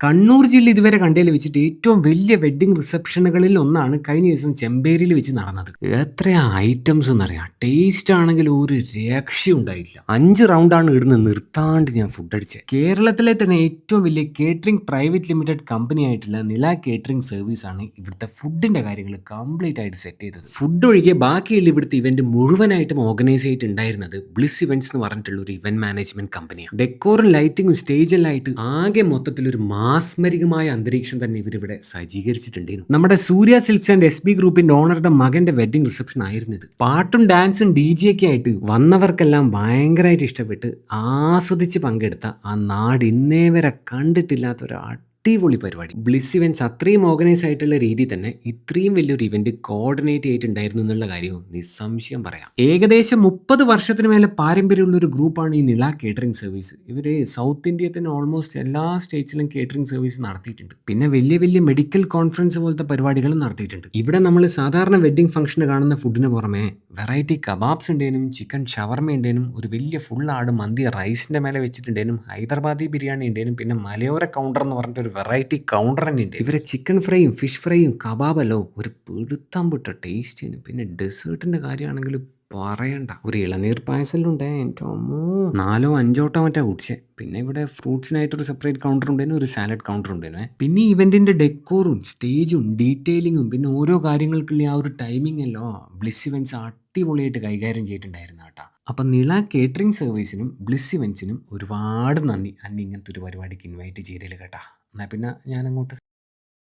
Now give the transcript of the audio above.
കണ്ണൂർ ജില്ല ഇതുവരെ കണ്ടതിൽ വെച്ചിട്ട് ഏറ്റവും വലിയ വെഡ്ഡിംഗ് റിസപ്ഷനുകളിൽ ഒന്നാണ് കഴിഞ്ഞ ദിവസം ചെമ്പേരിയിൽ വെച്ച് നടന്നത്. എത്ര ഐറ്റംസ് എന്നറിയാം. ടേസ്റ്റ് ആണെങ്കിൽ ഒരു രക്ഷയും ഉണ്ടായില്ല. അഞ്ച് റൗണ്ടാണ് ഇടുന്ന് നിർത്താണ്ട് ഞാൻ ഫുഡ് അടിച്ചത്. കേരളത്തിലെ തന്നെ ഏറ്റവും വലിയ കേറ്ററിംഗ് പ്രൈവറ്റ് ലിമിറ്റഡ് കമ്പനി ആയിട്ടുള്ള നില കേറ്ററിംഗ് സർവീസ് ആണ് ഇവിടുത്തെ ഫുഡിന്റെ കാര്യങ്ങൾ കംപ്ലീറ്റ് ആയിട്ട് സെറ്റ് ചെയ്തത്. ഫുഡ് ഒഴികെ ബാക്കിയുള്ള ഇവിടുത്തെ ഇവന്റ് മുഴുവനായിട്ടും ഓർഗനൈസ് ചെയ്തിട്ടുണ്ടായിരുന്നത് ബ്ലിസ് ഇവന്റ്സ് എന്ന് പറഞ്ഞിട്ടുള്ള ഒരു ഇവന്റ് മാനേജ്മെന്റ് കമ്പനിയാണ് ഡെക്കോറും ലൈറ്റിംഗും സ്റ്റേജെല്ലാം ആയിട്ട് ആകെ മൊത്തത്തിൽ ഒരു മാസ്മരികമായ അന്തരീക്ഷം തന്നെ ഇവരിവിടെ സജ്ജീകരിച്ചിട്ടുണ്ടായിരുന്നു. നമ്മുടെ Surya Silks and S B ഗ്രൂപ്പിന്റെ ഓണറുടെ മകന്റെ വെഡിങ് റിസപ്ഷൻ ആയിരുന്നു ഇത്. പാട്ടും ഡാൻസും ഡി ജി ഒക്കെ ആയിട്ട് വന്നവർക്കെല്ലാം ഭയങ്കരമായിട്ട് ഇഷ്ടപ്പെട്ട് ആസ്വദിച്ച് പങ്കെടുത്ത ആ നാട് ഇന്നേ വരെ കണ്ടിട്ടില്ലാത്ത ഒരു അടിപൊളി പരിപാടി. ബ്ലിസ് ഇവൻസ് അത്രയും ഓർഗനൈസ് ആയിട്ടുള്ള രീതി തന്നെ ഇത്രയും വലിയൊരു ഇവന്റ് കോർഡിനേറ്റ് ചെയ്തിട്ടുണ്ടായിരുന്നു എന്നുള്ള കാര്യവും നിസ്സംശയം പറയാം. ഏകദേശം മുപ്പത് വർഷത്തിന് മേലെ പാരമ്പര്യമുള്ള ഒരു ഗ്രൂപ്പാണ് ഈ നില കേറ്ററിംഗ് സർവീസ് ഇവർ സൗത്ത് ഇന്ത്യയിൽ തന്നെ ഓൾമോസ്റ്റ് എല്ലാ സ്റ്റേറ്റ്സിലും കേറ്ററിംഗ് സർവീസ് നടത്തിയിട്ടുണ്ട്. പിന്നെ വലിയ വലിയ മെഡിക്കൽ കോൺഫറൻസ് പോലത്തെ പരിപാടികളും നടത്തിയിട്ടുണ്ട്. ഇവിടെ നമ്മൾ സാധാരണ വെഡ്ഡിംഗ് ഫംഗ്ഷന് കാണുന്ന ഫുഡിന് പുറമെ വെറൈറ്റി കബാബ്സ് ഉണ്ടേനും ചിക്കൻ ഷവർമ ഉണ്ടേനും ഒരു വലിയ ഫുൾ ആട് മന്തി റൈസിന്റെ മേലെ വെച്ചിട്ടുണ്ടേനും ഹൈദരാബാദി ബിരിയാണി ഉണ്ടേനും പിന്നെ മലയോര കൗണ്ടർ എന്ന് പറഞ്ഞിട്ട് ഒരു വെറൈറ്റി കൗണ്ടർ തന്നെ ഉണ്ട് ഇവരെ ചിക്കൻ ഫ്രൈയും ഫിഷ് ഫ്രൈയും കബാബല്ലോ ഒരു പിടുത്തം വിട്ട ടേസ്റ്റിന് പിന്നെ ഡെസേർട്ടിന്റെ കാര്യമാണെങ്കിൽ പറയണ്ട. ഒരു ഇളനീർ പായസലുണ്ടേ എന്റെ അമ്മോ. നാലോ അഞ്ചോട്ടോ മറ്റാ കുടിച്ചേ. പിന്നെ ഇവിടെ ഫ്രൂട്ട്സിനായിട്ടൊരു സെപ്പറേറ്റ് കൗണ്ടർ ഉണ്ടായിരുന്നു ഒരു സാലഡ് കൗണ്ടർ ഉണ്ടായിരുന്നു പിന്നെ ഇവന്റിന്റെ ഡെക്കോറും സ്റ്റേജും ഡീറ്റെയിലിങ്ങും പിന്നെ ഓരോ കാര്യങ്ങൾക്കുള്ള ആ ഒരു ടൈമിംഗ് അല്ലോ ബ്ലിസ് ഇവൻസ് അടിപൊളിയായിട്ട് കൈകാര്യം ചെയ്തിട്ടുണ്ടായിരുന്നു കേട്ടോ. അപ്പം നിള കേറ്ററിംഗ് സർവീസിനും ബ്ലിസ് ഇവൻസിനും ഒരുപാട് നന്ദി. അന്ന് ഇങ്ങനത്തെ ഒരു പരിപാടിക്ക് ഇൻവൈറ്റ് ചെയ്തതിൽ കേട്ടാ. എന്നാൽ പിന്നെ ഞാൻ അങ്ങോട്ട്